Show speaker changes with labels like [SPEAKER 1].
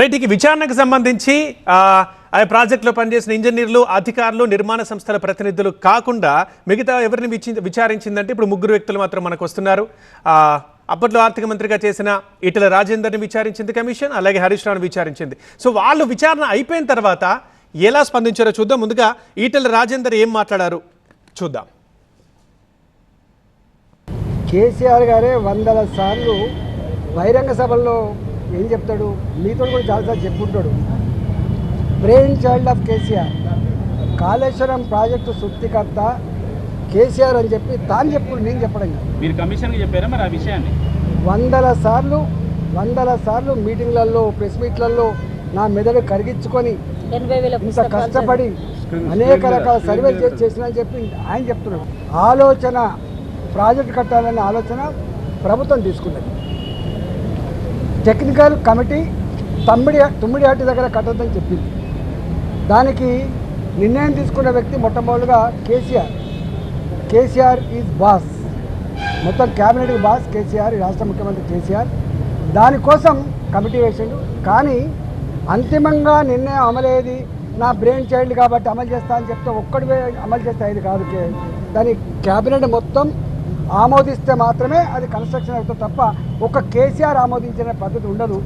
[SPEAKER 1] వీటికి విచారణకు సంబంధించి ఆ, ప్రాజెక్టులో పనిచేసిన ఇంజనీర్లు అధికారులు నిర్మాణ సంస్థల ప్రతినిధులు కాకుండా మిగతా ఎవరిని విచారించిందంటే ఇప్పుడు ముగ్గురు వ్యక్తులు మాత్రం మనకు వస్తున్నారు. అప్పట్లో ఆర్థిక మంత్రిగా చేసిన ఈటల రాజేందర్ని విచారించింది కమిషన్ అలాగే హరీష్ రావుని విచారించింది. సో వాళ్ళు విచారణ అయిపోయిన తర్వాత ఎలా స్పందించారో చూద్దాం. ముందుగా ఈటల రాజేందర్ ఏం మాట్లాడారు చూద్దాం.
[SPEAKER 2] కేసీఆర్ గారే వందల సార్లు బహిరంగ సభల్లో ఏం చెప్తాడు? మీతో కూడా చాలాసార్లు చెప్పుంటాడు. Brain child of KCR Kaleshwaram project సృష్టికర్త కేసీఆర్ అని చెప్పి తాను చెప్పుడు నేను చెప్పడం కాదు
[SPEAKER 3] మీరు కమిషన్కి చెప్పారా మరి ఆ విషయాన్ని?
[SPEAKER 2] వందల సార్లు వందల సార్లు మీటింగ్లలో ప్రెస్ మీట్లలో నా మెదడు కరిగించుకొని ఇంత కష్టపడి అనేక రకాల సర్వేలు చేసి చేసిన అని చెప్పి ఆయన చెప్తున్నాడు ఆలోచన ప్రాజెక్ట్ కట్టాలనే ఆలోచన ప్రభుత్వం తీసుకున్నది. టెక్నికల్ కమిటీ తమ్మిడి తుమ్మిడిహట్టి దగ్గర కట్టొద్దని చెప్పింది. దానికి నిర్ణయం తీసుకున్న వ్యక్తి మొట్టమొదటిగా కేసీఆర్. KCR is boss. మొత్తం క్యాబినెట్ బాస్ కేసీఆర్ రాష్ట్ర ముఖ్యమంత్రి కేసీఆర్. దానికోసం కమిటీ వేసిండు. కానీ అంతిమంగా నిర్ణయం అమలేది నా బ్రెయిన్ చైల్డ్ కాబట్టి అమలు చేస్తా అని చెప్తే ఒక్కడివే అమలు చేస్తే ఇది కాదు దాని క్యాబినెట్ మొత్తం ఆమోదిస్తే మాత్రమే అది కన్స్ట్రక్షన్ అవుతుంది తప్ప ఒక కేసీఆర్ ఆమోదించిన పద్ధతి ఉండదు.